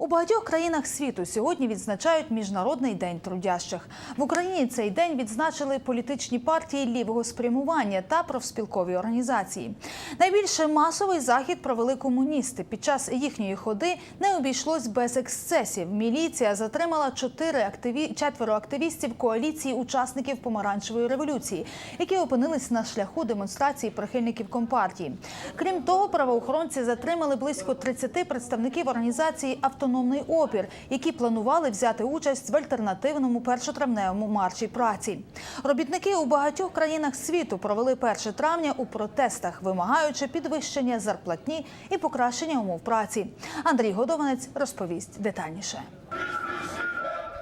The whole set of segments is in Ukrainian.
У багатьох країнах світу сьогодні відзначають Міжнародний день трудящих. В Україні цей день відзначили політичні партії лівого спрямування та профспілкові організації. Найбільше масовий захід провели комуністи. Під час їхньої ходи не обійшлось без ексцесів. Міліція затримала чотири активі... четверо активістів коаліції учасників помаранчевої революції, які опинились на шляху демонстрації прихильників компартії. Крім того, правоохоронці затримали близько 30 представників організації Автономний опір, які планували взяти участь в альтернативному першотравневому марші праці. Робітники у багатьох країнах світу провели 1 травня у протестах, вимагаючи підвищення зарплатні і покращення умов праці. Андрій Годованець розповість детальніше.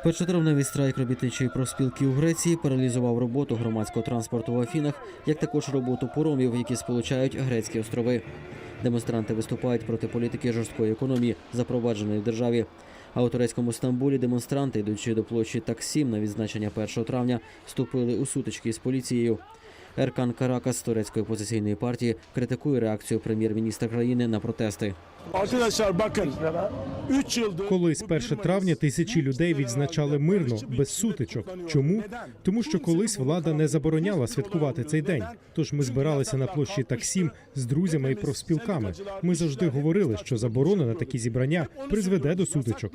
Першотравневий страйк робітничої профспілки у Греції паралізував роботу громадського транспорту в Афінах, як також роботу поромів, які сполучають грецькі острови. Демонстранти виступають проти політики жорсткої економії, запровадженої в державі. А у турецькому Стамбулі демонстранти, йдучи до площі Таксім на відзначення 1 травня, вступили у сутички з поліцією. Еркан Каракас з турецької опозиційної партії критикує реакцію прем'єр-міністра країни на протести. Arkadaşlar bakın 3 yıldır Колись 1 травня тисячі людей відзначали мирно, без сутичок. Чому? Тому що колись влада не забороняла святкувати цей день. Тож ми збиралися на площі Таксім з друзями і профспілками. Ми завжди говорили, що заборона на такі зібрання призведе до сутичок.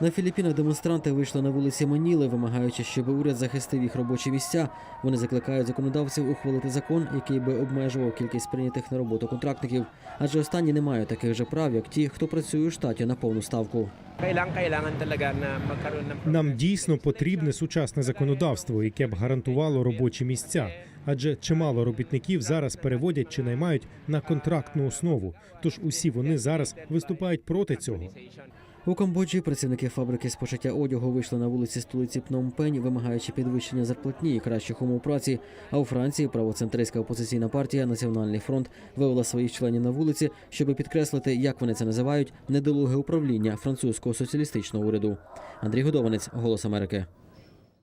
На Філіппінах демонстранти вийшли на вулиці Маніли, вимагаючи, щоб уряд захистив їх робочі місця. Вони закликають законодавців ухвалити закон, який би обмежував кількість прийнятих на роботу контрактників, адже останні не мають таких же прав, як ті, хто працює у штаті на повну ставку. Нам дійсно потрібне сучасне законодавство, яке б гарантувало робочі місця. Адже чимало робітників зараз переводять чи наймають на контрактну основу. Тож усі вони зараз виступають проти цього. У Камбоджі працівники фабрики з пошиття одягу вийшли на вулиці столиці Пномпень, вимагаючи підвищення зарплатні і кращих умов праці. А у Франції правоцентристська опозиційна партія Національний фронт вивела своїх членів на вулиці, щоб підкреслити, як вони це називають, недолуге управління французького соціалістичного уряду. Андрій Годованець, Голос Америки.